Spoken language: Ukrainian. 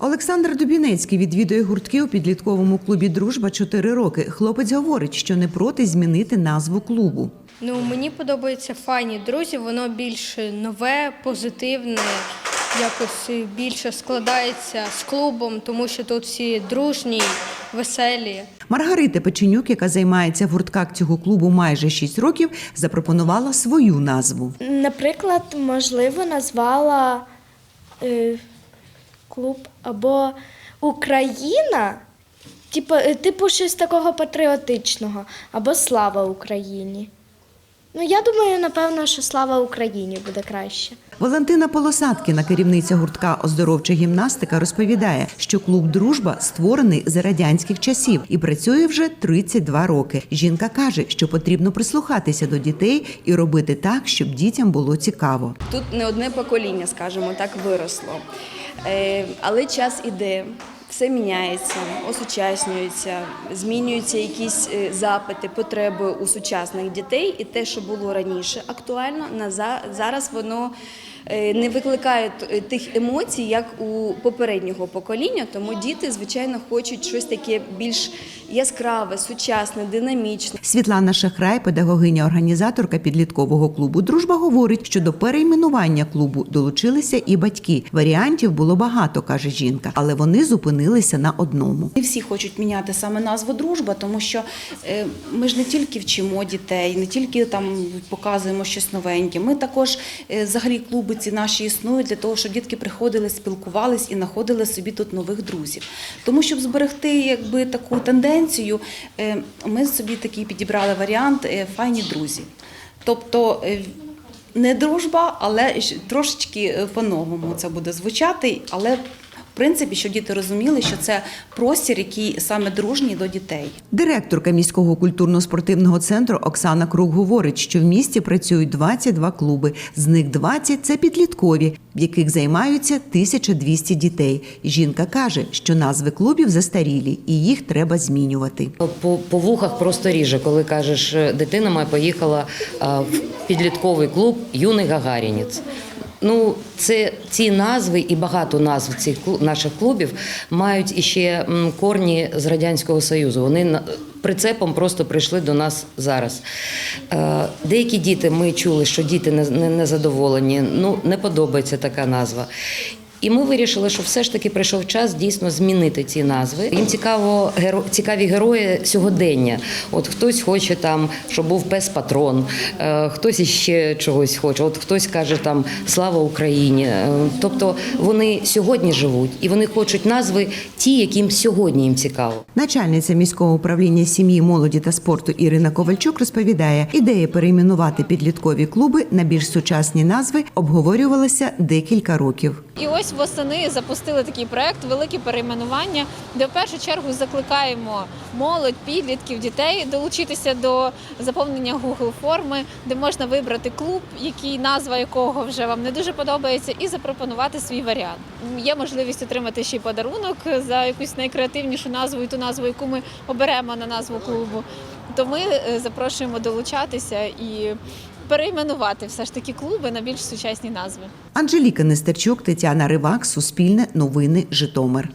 Олександр Дубінецький відвідує гуртки у підлітковому клубі Дружба 4 роки. Хлопець говорить, що не проти змінити назву клубу. Ну, мені подобається файні друзі, воно більш нове, позитивне, якось більше складається з клубом, тому що тут всі дружні, веселі. Маргарита Печенюк, яка займається в гуртках цього клубу майже 6 років, запропонувала свою назву. Наприклад, можливо, назвала е, клуб або Україна, типу, е, типу щось такого патріотичного, або Слава Україні. Ну, я думаю, напевно, що слава Україні буде краще. Валентина Полосаткіна, керівниця гуртка оздоровча гімнастика, розповідає, що клуб Дружба створений за радянських часів і працює вже 32 роки. Жінка каже, що потрібно прислухатися до дітей і робити так, щоб дітям було цікаво. Тут не одне покоління, скажімо так, виросло. Е, Але час іде, все міняється, осучаснюється, змінюються якісь е, запити, потреби у сучасних дітей, і те, що було раніше актуально, зараз воно не викликає т- тих емоцій, як у попереднього покоління. Тому діти, звичайно, хочуть щось таке більш яскраве, сучасне, динамічне. Світлана Шахрай, педагогиня-організаторка підліткового клубу Дружба, говорить, що до перейменування клубу долучилися і батьки. Варіантів було багато, каже жінка, але вони зупинилися на одному. Не всі хочуть міняти саме назву дружба, тому що е, ми ж не тільки вчимо дітей, не тільки там показуємо щось новеньке. Ми також е, взагалі клуби ці наші існують для того, щоб дітки приходили, спілкувались і знаходили собі тут нових друзів. Тому щоб зберегти якби таку тенденцію, е, ми собі такий підібрали варіант е, файні друзі. Тобто е, не дружба, але трошечки по-новому це буде звучати, але принципі, щоб діти розуміли, що це простір, який саме дружній до дітей. Директорка міського культурно-спортивного центру Оксана Круг говорить, що в місті працюють 22 клуби. З них 20 – це підліткові, в яких займаються 1200 дітей. Жінка каже, що назви клубів застарілі і їх треба змінювати. По, по вухах просто ріже, коли кажеш, дитина моя поїхала в підлітковий клуб Юний Гагарінець. Ну, це ці назви і багато назв цих наших клубів мають іще корні з радянського союзу. Вони прицепом просто прийшли до нас зараз. Е, Деякі діти ми чули, що діти не задоволені. Ну не подобається така назва. І ми вирішили, що все ж таки прийшов час дійсно змінити ці назви. Їм цікаво цікаві герої сьогодення. От хтось хоче там, щоб був пес патрон, е, хтось іще чогось хоче. От хтось каже там Слава Україні. Е, Тобто вони сьогодні живуть і вони хочуть назви ті, яким сьогодні їм цікаво. Начальниця міського управління сім'ї, молоді та спорту Ірина Ковальчук розповідає, ідея перейменувати підліткові клуби на більш сучасні назви обговорювалася декілька років. І ось восени запустили такий проект Велике перейменування, де в першу чергу закликаємо молодь, підлітків, дітей долучитися до заповнення Google форми, де можна вибрати клуб, який назва якого вже вам не дуже подобається, і запропонувати свій варіант. Є можливість отримати ще й подарунок за якусь найкреативнішу назву і ту назву, яку ми оберемо на назву клубу. То ми е, запрошуємо долучатися і перейменувати все ж таки клуби на більш сучасні назви. Анжеліка Нестерчук, Тетяна Ривак, Суспільне, Новини, Житомир.